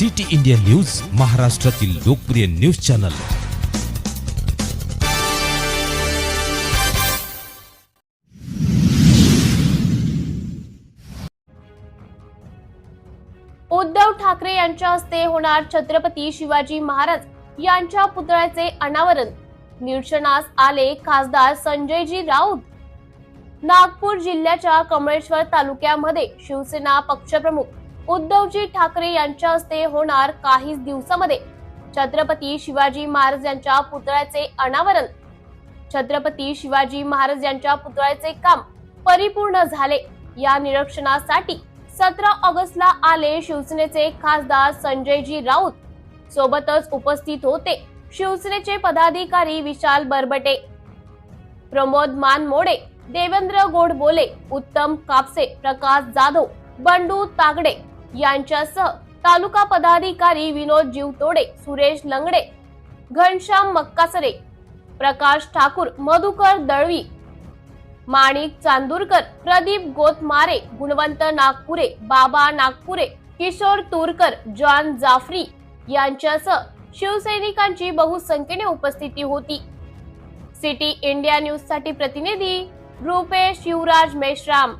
City India news महाराष्ट्रातील लोकप्रिय news channel. Uddhav Thackeray यांच्या हस्ते होणार छत्रपती शिवाजी महाराज यांच्या पुतळ्याचे अनावरण. निदर्शनास आले खासदार संजयजी राऊत. नागपूर जिल्ह्याच्या कमळेश्वर तालुक्यामध्ये शिवसेना पक्षप्रमुख उद्धवजी ठाकरे यांच्या हस्ते होणार काहीच दिवसामध्ये. छत्रपती शिवाजी महाराज यांच्या पुतळ्याचे अनावरण. छत्रपती शिवाजी महाराज यांच्या पुतळ्याचे काम परिपूर्ण झाले. या निरीक्षणासाठी सतरा ऑगस्टला आले शिवसेनेचे खासदार संजयजी राऊत. सोबतच उपस्थित होते शिवसेनेचे पदाधिकारी विशाल बरबटे. प्रमोद मानमोडे देवेंद्र गोडबोले उत्तम कापसे प्रकाश जाधव बंडू तागडे यांच्यासह तालुका पदाधिकारी विनोद जीवतोडे सुरेश लंगडे घनश्याम मक्कासरे प्रकाश ठाकूर मधुकर दळवी माणिक चांदूरकर प्रदीप गोतमारे गुणवंत नागपुरे बाबा नागपुरे किशोर तुरकर जॉन जाफरी यांच्यासह शिवसैनिकांची बहुसंख्येने उपस्थिती होती. सिटी इंडिया न्यूजसाठी प्रतिनिधी रुपेश युवराज मेश्राम.